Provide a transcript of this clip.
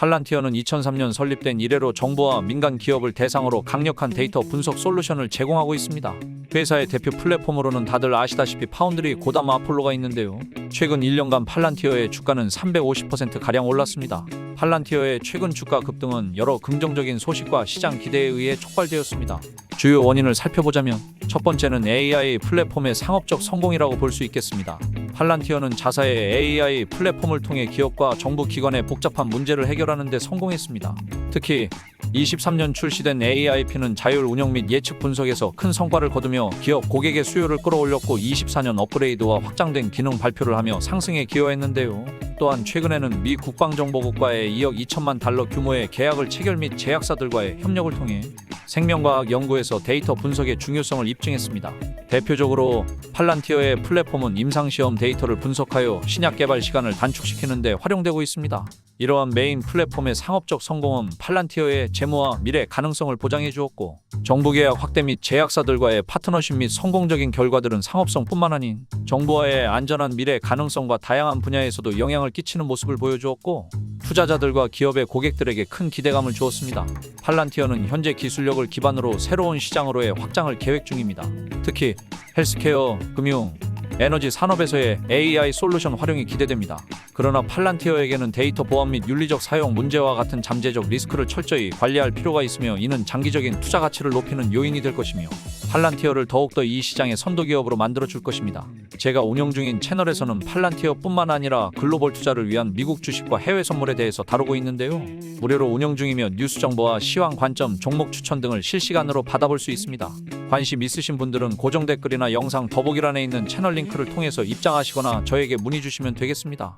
팔란티어는 2003년 설립된 이래로 정부와 민간 기업을 대상으로 강력한 데이터 분석 솔루션을 제공하고 있습니다. 회사의 대표 플랫폼으로는 다들 아시다시피 파운드리 고다마 아폴로가 있는데요. 최근 1년간 팔란티어의 주가는 350%가량 올랐습니다. 팔란티어의 최근 주가 급등은 여러 긍정적인 소식과 시장 기대에 의해 촉발되었습니다. 주요 원인을 살펴보자면 첫 번째는 AI 플랫폼의 상업적 성공이라고 볼 수 있겠습니다. 팔란티어는 자사의 AI 플랫폼을 통해 기업과 정부 기관의 복잡한 문제를 해결하는 데 성공했습니다. 특히 23년 출시된 AIP는 자율 운영 및 예측 분석에서 큰 성과를 거두며 기업 고객의 수요를 끌어올렸고 24년 업그레이드와 확장된 기능 발표를 하며 상승에 기여했는데요. 또한 최근에는 미 국방정보국과의 2억 2천만 달러 규모의 계약을 체결 및 제약사들과의 협력을 통해 생명과학 연구에서 데이터 분석의 중요성을 입증했습니다. 대표적으로 팔란티어의 플랫폼은 임상시험 데이터를 분석하여 신약 개발 시간을 단축시키는 데 활용되고 있습니다. 이러한 메인 플랫폼의 상업적 성공은 팔란티어의 재무와 미래 가능성을 보장해 주었고 정부 계약 확대 및 제약사들과의 파트너십 및 성공적인 결과들은 상업성뿐만 아닌 정부와의 안전한 미래 가능성과 다양한 분야에서도 영향을 끼치는 모습을 보여주었고 투자자들과 기업의 고객들에게 큰 기대감을 주었습니다. 팔란티어는 현재 기술력을 기반으로 새로운 시장으로의 확장을 계획 중입니다. 특히 헬스케어, 금융, 에너지 산업에서의 AI 솔루션 활용이 기대됩니다. 그러나 팔란티어에게는 데이터 보안 및 윤리적 사용 문제와 같은 잠재적 리스크를 철저히 관리할 필요가 있으며 이는 장기적인 투자 가치를 높이는 요인이 될 것이며 팔란티어를 더욱더 이 시장의 선도 기업으로 만들어 줄 것입니다. 제가 운영 중인 채널에서는 팔란티어뿐만 아니라 글로벌 투자를 위한 미국 주식과 해외 선물에 대해서 다루고 있는데요. 무료로 운영 중이며 뉴스 정보와 시황 관점, 종목 추천 등을 실시간으로 받아볼 수 있습니다. 관심 있으신 분들은 고정 댓글이나 영상 더보기란에 있는 채널 링크를 통해서 입장하시거나 저에게 문의 주시면 되겠습니다.